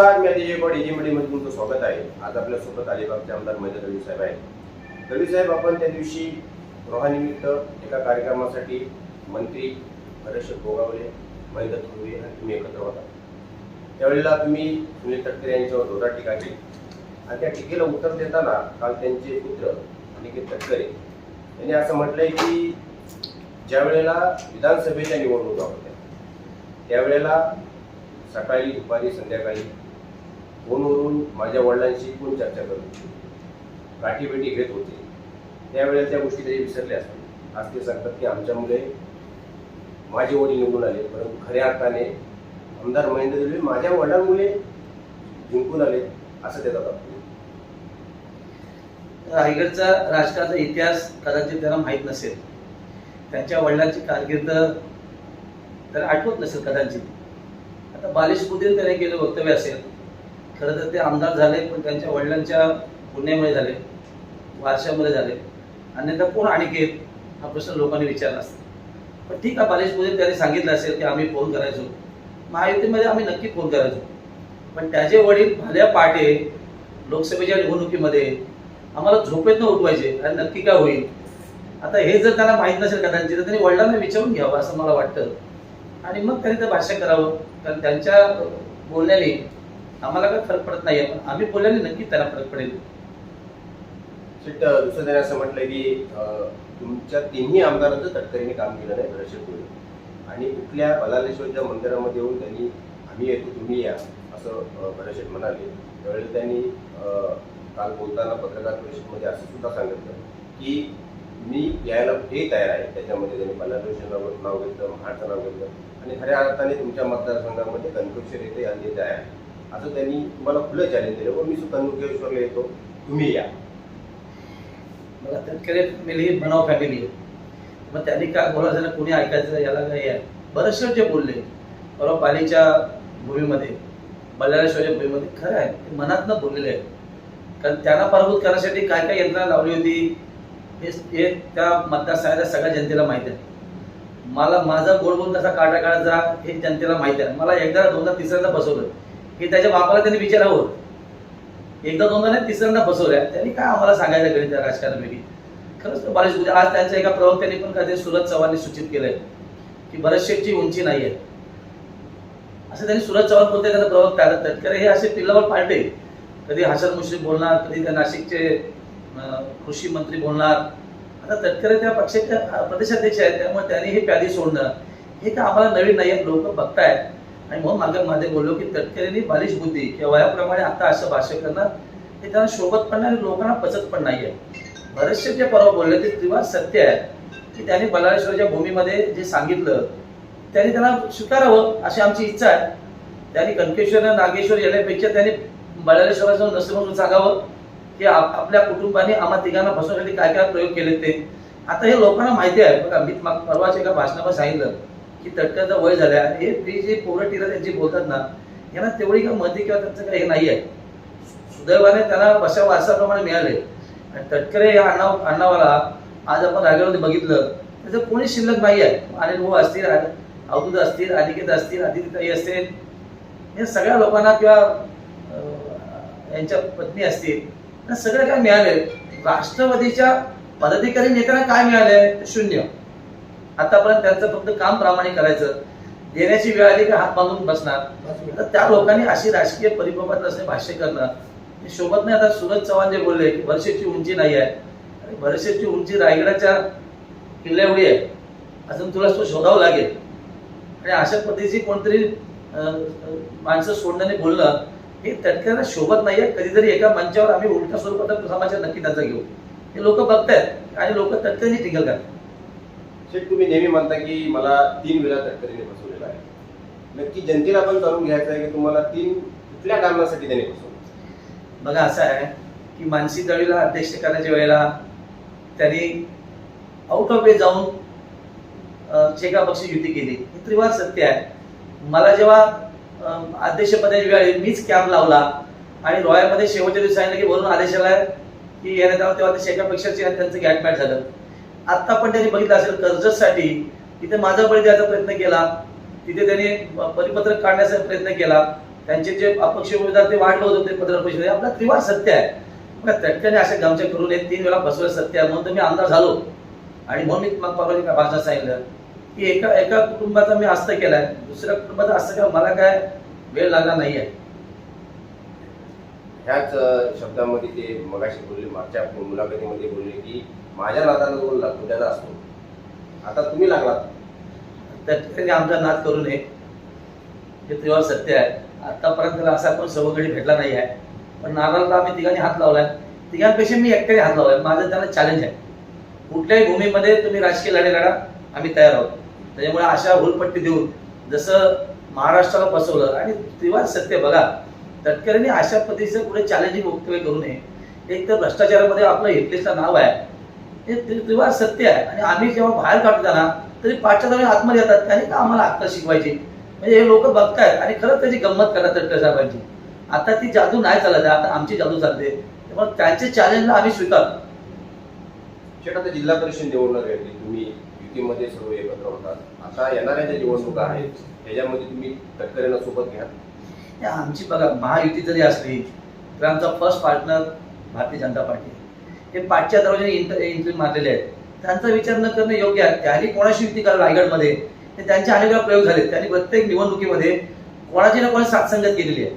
नमस्कार मी अतिजय गौड एजीमध्ये तुमचं स्वागत आहे. आज आपल्यासोबत अलिबागचे आमदार महेंद्र रवी साहेब आहेत. रवी साहेब आपण त्या दिवशी रोहानिमित्त एका कार्यक्रमासाठी मंत्री हरेश गोगावले महेंद्र थोरवे आणि तुम्ही एकत्र होता. त्यावेळेला तुम्ही सुनील तटकरे यांच्यावर जोरदार टीका केली. आणि त्या टीकेला उत्तर देताना काल त्यांचे पुत्र अनिकेत तटकरे यांनी असं म्हटलंय की ज्या वेळेला विधानसभेच्या निवडणुका होत्या त्यावेळेला सकाळी दुपारी संध्याकाळी फोनवरून माझ्या वडिलांशी कोण चर्चा करत होते. गाठीभेटी घेत होते. त्यावेळेला त्या गोष्टी तरी विसरल्या असतात आज ते सांगतात की आमच्यामुळे माझे वडील निवडून आले परंतु खऱ्या अर्थाने आमदार महेंद्र दिले माझ्या वडिलांमुळे जिंकून आले असं त्याचा दाखवतो रायगडचा राजकारणाचा इतिहास कदाचित त्यांना माहीत नसेल. त्यांच्या वडिलांची कारकीर्द तर आठवत नसेल कदाचित. आता बालिश मुद्दे त्याने केलं वक्तव्य असेल. खरं तर ते आमदार झाले पण त्यांच्या वडिलांच्या पुण्यामुळे झाले वारशामुळे झाले. अन्यथा कोण अनिकेत हा प्रश्न लोकांनी विचारला असता. पण ठीक आहे बालेश मोदी त्यांनी सांगितलं असेल की आम्ही फोन करायचो. महायुतीमध्ये आम्ही नक्की फोन करायचो. पण त्याचे वडील भाल्या पाटे लोकसभेच्या निवडणुकीमध्ये आम्हाला झोपेत न उठवायचे आणि नक्की काय होईल? आता हे जर त्यांना माहीत नसेल कदाचित तर त्यांनी वडिलांना विचारून घ्यावं असं मला वाटतं. आणि मग त्यांनी ते भाष्य करावं. कारण त्यांच्या बोलण्याने आम्हाला काय फरक पडत नाही पण आम्ही बोलल्याने नक्की त्याला फरक पडेल. दुसरं असं म्हटलं की तुमच्या तिन्ही आमदारांचं तटकरीने काम केलं नाही भरशे आणि कुठल्या बलालेश्वरच्या मंदिरामध्ये येऊन त्यांनी आम्ही येतो तुम्ही या असं भरशेट म्हणाले. त्यावेळी त्यांनी काल बोलताना पत्रकार परिषदेमध्ये असं सुद्धा सांगितलं की मी यायला हे तयार आहे. त्याच्यामध्ये त्यांनी बलालेश्वर नाव नाव घेतलं महाडचं नाव घेतलं. आणि खऱ्या अर्थाने तुमच्या मतदारसंघामध्ये कनकेश्वर येथे तयार आहे. असं त्यांनी मला खुलं चॅलेंज दिलं व मी सुद्धा कनकेश्वरला येतो. तुम्ही या. मला तटकरे फॅमिली ही बनाव फॅमिली. आहे मग त्यांनी काय बोलायचं ना कोणी ऐकायचं याला काही आहे? बरेचसे जे बोलले परवा पालीच्या भूमीमध्ये बल्लाळेश्वरच्या भूमीमध्ये खरं आहे ते मनातनं बोललेले आहे कारण त्यांना पराभूत करण्यासाठी काय काय यंत्रणा लावली होती हे त्या मतदारसंघाच्या सगळ्या जनतेला माहिती आहे. मला माझा गोड कसा काटा काढायचा हे जनतेला माहीत आहे. मला एकदा दोनदा तिसऱ्यांदा बसवलं. हे त्याच्या बापाला त्यांनी विचारावं एकदा दोनदा नाही तिसऱ्यांदा फसवल्या. त्यांनी काय आम्हाला सांगायचं घरी त्या राजकारणापैकी? खरंच तर बालिश आज त्यांच्या एका प्रवक्त्याने पण कधी सुरज चव्हाणने सूचित केलंय की बरेचशेची उंची नाही आहे असं त्यांनी सुरत चव्हाण बोलते त्यांना प्रवक्ता आला तटकरे हे असे पिल्लावर पालटे कधी हसन मुश्रीफ बोलणार कधी त्या नाशिकचे कृषी मंत्री बोलणार. आता तटकरे त्या पक्षाचे प्रदेशाध्यक्ष आहेत त्यामुळे त्यांनी हे प्यादी सोडणं हे काय आम्हाला नवीन नाही लोक बघतायत. आणि मग मागे मध्ये बोललो की तटकरेंनी बालिश बुद्धी किंवा वयाप्रमाणे आता असं भाष्य करणं हे त्यांना शोभत पण नाही आणि लोकांना पचत पण नाही आहे बरेचसे जे परवा बोलले ते तेव्हा सत्य आहे. की त्यांनी बलाळेश्वरच्या भूमीमध्ये जे सांगितलं त्यांनी त्यांना स्वीकारावं अशी आमची इच्छा आहे. त्यांनी कनकेश्वर आणि नागेश्वर येण्यापेक्षा त्यांनी बलाळेश्वराचं नसतं म्हणून सांगावं की आपल्या कुटुंबाने आम्हा तिघांना फसवण्यासाठी काय काय प्रयोग केले ते. आता हे लोकांना माहिती आहे. बघा मी माग- परवाच एका भाषणामध्ये सांगितलं. की तटक्याचं वय झाल्या. आणि हे ते जे पोरं टिरा त्यांची बोलतात ना यांना तेवढी काही महती किंवा त्यांचं काही हे नाही आहे सुदैवाने त्यांना बशा वारसाप्रमाणे मिळाले. आणि तटकरे या अण्णा अण्णावाला आज आपण रायगडमध्ये बघितलं त्याचं कोणी शिल्लक नाही आहे आणि भाऊ असतील अवधूत असतील अनिकेत असतील आदित्यताई असतील या सगळ्या लोकांना किंवा यांच्या पत्नी असतील सगळं काय मिळाले राष्ट्रवादीच्या पदाधिकारी नेत्यांना काय मिळालंय? शून्य. आतापर्यंत त्यांचं फक्त काम प्रामाणिक करायचं. देण्याची वेळ आली का हात बांधून बसणार. तर त्या लोकांनी अशी राजकीय परिपक्वता असणे भाष्य करणं. हे शोभत नाही. आता सुरज चव्हाण जे बोलले की वर्षेची उंची नाही आहे. आणि वर्षेची उंची रायगडाच्या किल्ल्या एवढी आहे. अजून तुला तो शोधावं लागेल. आणि अशा पद्धतीची कोणतरी माणसं सोडण्याने बोलणं हे तटक्याला शोभत नाहीये. कधीतरी एका मंचावर आम्ही उलट्या स्वरूपात समाचार नक्की त्यांचा घेऊ. हे लोक बघतायत आणि लोक तटक्याने टिकल करतात शेठ तुम्ही नेहमी म्हणता की मला तीन वेळा तटकरीने बसवलेला आहे. नक्की जनतेला पण जाणून घ्यायचं आहे की तुम्हाला तीन कुठल्या कारणासाठी त्याने बसवलं बघा असं आहे की मानसी दळीला अध्यक्ष करण्याच्या वेळेला त्यांनी आउट ऑफ वे जाऊन शेकापक्षी युती केली. हे त्रिवार सत्य आहे. मला जेव्हा अं, वेळी वेळ मीच कॅम्प लावला आणि रॉयलमध्ये शेवटच्या दिवशी सांगितलं की वरून आदेश आलाय की येण्यात आलं तेव्हा ते शेका पक्षाचे त्यांचं गॅटमॅट झालं. आता पण त्यांनी बघितलं असेल कर्जतसाठी तिथे माझा बळी द्यायचा प्रयत्न केला. तिथे त्यांनी परिपत्रक काढण्याचा प्रयत्न केला. त्यांचे जे अपक्ष उमेदवार ते वाढलं होतं ते पत्र पैसे आपला त्रिवार सत्य आहे. मग त्याने असे गमचे करून एक तीन वेळा बसवलं सत्य आहे. म्हणून तर मी आमदार झालो. आणि म्हणून मी मग परवाची काय भाषणात सांगितलं? की एका एका कुटुंबाचा मी अस्त केलाय. दुसऱ्या कुटुंबाचा असं केला. मला काय वेळ लागला नाही आहे ह्याच शब्दामध्ये ते मगाशी बोलले मागच्या मुलाखतीमध्ये बोलले की माझ्या नाताला जो लागतो त्याचा असतो. आता तुम्ही लागलात. त्या ठिकाणी आमचा नाद करू नये. हे तेव्हा सत्य आहे. आतापर्यंत त्याला असा कोण सवगडी भेटला नाही आहे. पण नारळला आम्ही तिघांनी हात लावलाय. तिघांपेक्षा मी एकट्याने हात लावलाय. माझं त्यांना चॅलेंज आहे. कुठल्याही भूमीमध्ये तुम्ही राजकीय लढे लढा. आम्ही तयार आहोत. त्याच्यामुळे अशा हुलपट्टी देऊन जसं महाराष्ट्राला फसवलं आणि तेव्हा सत्य बघा. तटकऱ्यांनी अशा पद्धतीचं पुढे चॅलेंजिंग वक्तव्य करू नये. एक तर भ्रष्टाचारामध्ये आपलं हिटलिस्टचं नाव आहे. हे त्रि- त्रिवार सत्य आहे. आणि आम्ही जेव्हा बाहेर काढतो त्यांना तरी पाठच्या आतमध्ये येतात. त्यांनी का आम्हाला अक्कल शिकवायची. म्हणजे हे लोक बघतायत आणि खरंच त्याची गंमत करतात तटकर साहेबांची आता ती जादू नाही चालत आहे. आता आमची जादू चालते. त्यामुळे त्यांचे चॅलेंजला आम्ही स्वीकारतो आता जिल्हा परिषद निवडणूक आहे. तुम्ही युतीमध्ये सर्व एकत्र होतात. आता येणाऱ्या ज्या निवडणुका आहेत त्याच्यामध्ये तुम्ही तटकऱ्यांना सोबत घ्या. आमची बघा महायुती जरी असली तर आमचा first partner Bharatiya Janata party. हे पाचच्या दरवाजाने एंट्री मारलेले आहेत. त्यांचा विचार न करणे योग्य आहे. त्यांनी कोणाशी युती करा रायगडमध्ये? त्यांचे अनेक वेळा प्रयोग झाले त्यांनी प्रत्येक निवडणुकीमध्ये कोणाची ना कोणाची साथसंगत केलेली आहे.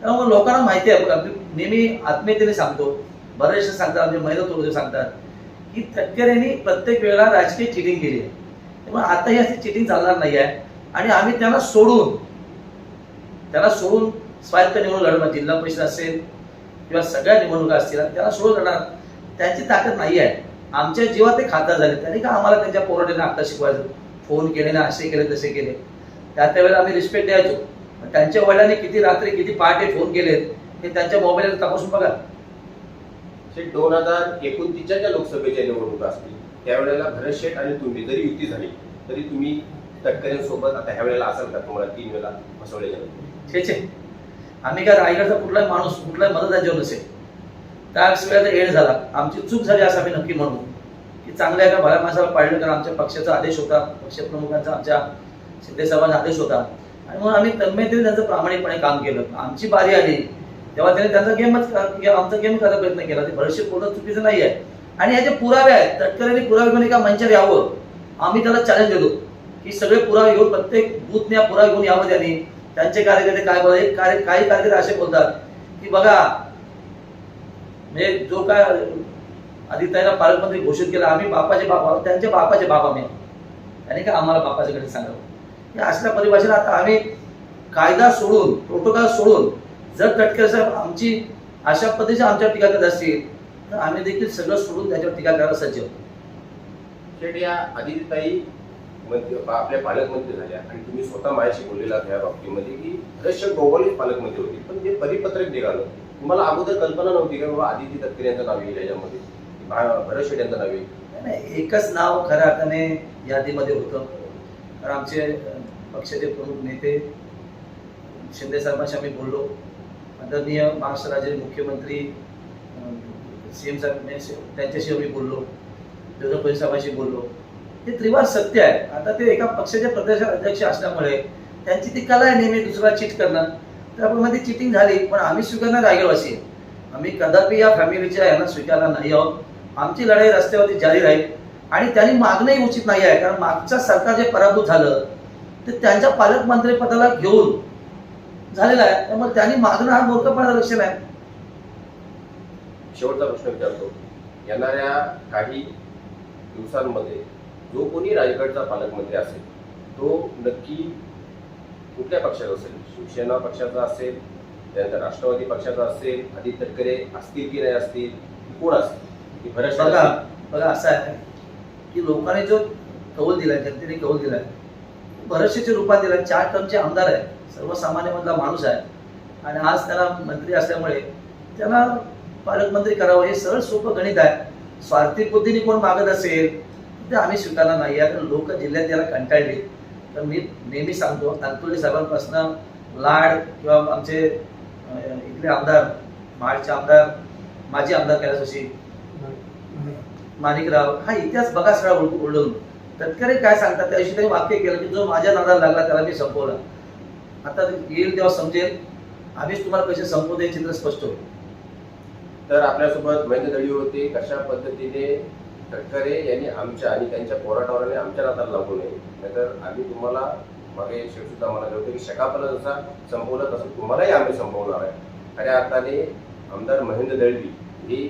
त्यामुळे लोकांना माहिती आहे. बघा, नेहमी आत्मीयतेने सांगतो. बरेचसे सांगतात. म्हणजे महिला तोडे सांगतात. की तटकरेंनी प्रत्येक वेळेला राजकीय चिटिंग केली आहे. त्यामुळे आता ही अशी चिटिंग चालणार नाही आहे. आणि आम्ही त्यांना सोडून त्याला सोडून स्वायत्त निवडणूक लढणार. जिल्हा परिषद असेल किंवा सगळ्या निवडणुका असतील त्याला सोडून लढणार त्यांची ताकद नाही आहे. आमच्या जीवात ते खासदार झाले. त्यांनी का आम्हाला त्यांच्या पोराटीने आता शिकवायचं? फोन केले ना असे केले तसे केले. त्या त्यावेळेला आम्ही रिस्पेक्ट द्यायचो. पण त्यांच्या वडिलांनी किती रात्री किती पहाटे फोन केलेत हे त्यांच्या मोबाईलवर तपासून बघा. दोन हजार एकोणतीसच्या ज्या लोकसभेच्या निवडणुका असतील त्यावेळेला भरत शेठ आणि तुम्ही जरी युती झाली तरी तुम्ही तटकऱ्यांसोबत आता ह्या वेळेला असाल का? तुम्हाला तीन वेळा फसवले गेलं. छे छे आम्ही काय रायगडचा कुठलाही माणूस कुठलाही मदत त्यांच्यावर नसेल. त्याच वेळेला एड झाला. आमची चूक झाली असं आम्ही नक्की म्हणू. की चांगल्या एका भल्या माणसाला पाळलं कारण आमच्या पक्षाचा आदेश होता. पक्षप्रमुखांचा आमच्या शिंदे आदेश होता. आणि म्हणून आम्ही तन्मयतेने त्यांचं प्रामाणिकपणे काम केलं. आमची बारी आली. तेव्हा त्याने त्यांचा गेमच आमचा गेम करायचा प्रयत्न केला. ते भरशीर पूर्ण चुकीचं नाही आहे आणि याचे पुरावे आहेत तटकऱ्यांनी पुरावे घेऊन एका मंचावर यावं. आम्ही त्याला चॅलेंज देतो. की सगळे पुरावे घेऊन प्रत्येक बूथने पुरावे घेऊन यावं त्यांनी. त्यांचे कार्यकर्ते काय बोलतात? कार्य काही कार्यकर्ते असे बोलतात. की बघा म्हणजे जो काय आदित्यला पालकमंत्री घोषित केला आम्ही बापाचे बाप आहोत त्यांचे बापाचे बाप आम्ही त्याने का आम्हाला बापाच्याकडे सांगावं? या असल्या परिभाषेला आता आम्ही कायदा सोडून प्रोटोकॉल सोडून जर तटकर साहेब आमची अशा पद्धतीची आमच्यावर टीका करत असतील तर आम्ही देखील सगळं सोडून त्याच्यावर टीका करायला सज्ज आहोत. शेट या आदित्यताई आपल्या पालकमंत्री झाल्या आणि तुम्ही स्वतः माझ्याशी बोललेला या बाबतीमध्ये की भरत शेठ पालकमंत्री होती पण जे परिपत्रक निघालं. तुम्हाला अगोदर कल्पना नव्हती का बाबा आदिती तटकरे यांचं नाव येईल याच्यामध्ये? भरत शेट यांचं नाव येईल? नाही, एकच नाव खऱ्या अर्थाने यादीमध्ये होतं. कारण आमचे पक्षाचे प्रमुख नेते शिंदे साहेबांशी आम्ही बोललो. आदरणीय महाराष्ट्र राज्याचे मुख्यमंत्री सी एम साहेब त्यांच्याशी आम्ही बोललो. देवेंद्र फडणवीस साहेबांशी बोललो. हे त्रिवार सत्य आहे. आता ते एका पक्षाचे प्रदेश अध्यक्ष असल्यामुळे त्यांची ती कला आहे नेहमी दुसरा चीट करणं. त्यामध्ये चिटिंग झाली पण आम्ही स्वीकारणार रायगडवासी आहे. आम्ही कदापि या फॅमिलीच्या यांना स्वीकारणार नाही आहोत. आमची लढाई रस्त्यावरती जारी राहील. आणि त्यांनी मागणंही उचित नाही आहे कारण मागचं सरकार जे पराभूत झालं ते त्यांच्या पालकमंत्री पदाला घेऊन झालेलं आहे. त्यामुळे त्यांनी मागणं हा मूर्खपणाचं लक्षण आहे. शेवटचा प्रश्न विचारतो. येणाऱ्या काही दिवसांमध्ये जो कोणी रायगडचा पालकमंत्री असेल तो नक्की कुठल्या पक्षाचा असेल? शिवसेना पक्षाचा असेल त्यानंतर राष्ट्रवादी पक्षाचा असेल आदित्य तटकरे असतील की नाही असतील कोण असतील? बघा? बघा असं आहे. की लोकांनी जो कौल दिलाय जनतेने कौल दिलाय भरशीच्या रूपात दिलाय चार टर्मचे आमदार आहे सर्वसामान्य मधला माणूस आहे. आणि आज त्याला मंत्री असल्यामुळे त्याला पालकमंत्री करावं हे सरळ सोपं गणित आहे. स्वार्थी बुद्धीने कोण मागत असेल ते आम्ही स्वीकारणार नाही. कारण लोक जिल्ह्यात त्याला कंटाळले. तर मी नेहमी सांगतो तांतुळे साहेबांपासून लाड किंवा आमचे इकडे इथले आमदार महाडचे आमदार माजी आमदार कैलास जोशी माणिकराव हा इतिहास बघा सगळा उल- उलटून. काय सांगतात त्या दिवशी त्यांनी वाक्य केलं की जो माझ्या नादाला लागला त्याला मी संपवला. आता येईल तेव्हा समजेल. आम्हीच तुम्हाला पैसे संपवू चित्र स्पष्ट होईल. तर आपल्यासोबत वैद्य दळी होते कशा पद्धतीने तटकरे यांनी आमच्या आणि त्यांच्या पोराटवराने आमच्या नाताला लागू नये. नाहीतर आम्ही तुम्हाला मागे शेठ म्हणाले होते की शकापला जसा संपवलं तसं तुम्हालाही आम्ही संपवणार आहे. खऱ्या अर्थाने आमदार महेंद्र दळवी ही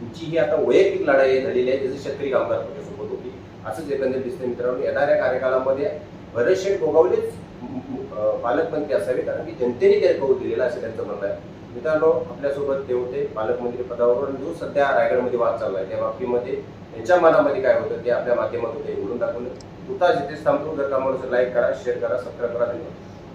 तुमची ही आता वैयक्तिक लढाई झालेली आहे जसं शेतकरी कामगार पक्षासोबत होती. असंच एकंदरीत दिसते मित्रांनो येणाऱ्या कार्यकालामध्ये बरेचसे गोगावलेच पालकमंत्री असावे कारण की जनतेने काही कौल दिलेला असं त्यांचं म्हणणं आहे. मित्रांनो आपल्यासोबत ते होते पालकमंत्री पदावर जो सध्या रायगडमध्ये वाद आहे त्या बाबतीमध्ये यांच्या मनामध्ये काय होतं ते आपल्या माध्यमातून ते बोलून दाखवलं. तुताच जिथे थांबतो. जर का लाईक करा शेअर करा सबस्क्राईब करा धन्यवाद.